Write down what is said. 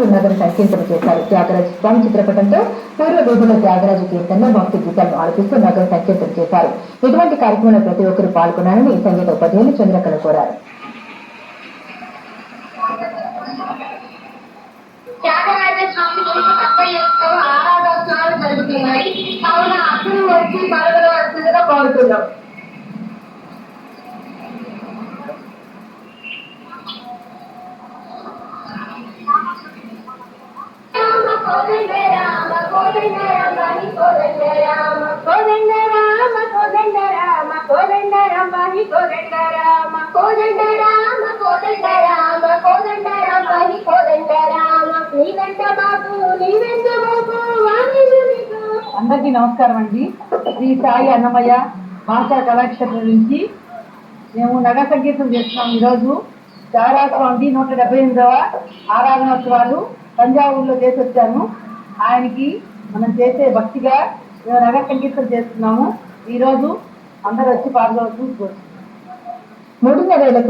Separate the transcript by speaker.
Speaker 1: భక్తులు నగర సంకీర్తన చేశారు. త్యాగరాజు స్వామి చిత్రపటంతో పూర్వ రూపంలో త్యాగరాజు కీర్తనలో భక్తి గీతాలను ఆలపిస్తూ నగర సంకీర్తన చేశారు. ఇటువంటి కార్యక్రమంలో ప్రతి ఒక్కరూ పాల్గొనాలని సంగీత ఉపాధ్యాయులు చంద్రకళ కోరారు.
Speaker 2: త్యాగరాజ ఆరాధోత్సవాలు జరుగుతున్నాయి. కావున అందరూ వచ్చి పాల్గొనవలసిందిగా కోరుతున్నాం. రామ కోదండ రామ కోదండ రామ కోదండ రామ కోదండ రామ కోదండ రామ కోదండ రామ కోదండ రామ కోదండ రామ కోదండ రామాని కోదండ రామ నీవెంట బాబు నీవెంట బాబు
Speaker 3: అందరికీ నమస్కారం అండి. శ్రీ సాయి అన్నమయ్య భాషా కళాక్షేత్రం నుంచి మేము నగర సంగీతం చేస్తున్నాం ఈరోజు. దారా స్వామి నూట డెబ్బై ఎనిమిదవ ఆరాధనోత్సవాలు. తంజావూరులో చేసి వచ్చాము ఆయనకి మనం చేసే భక్తిగా మేము నగర సంకీర్తన చేస్తున్నాము. ఈరోజు అందరూ వచ్చి పాల్గొనవచ్చు
Speaker 1: మూడున్నర వేలకు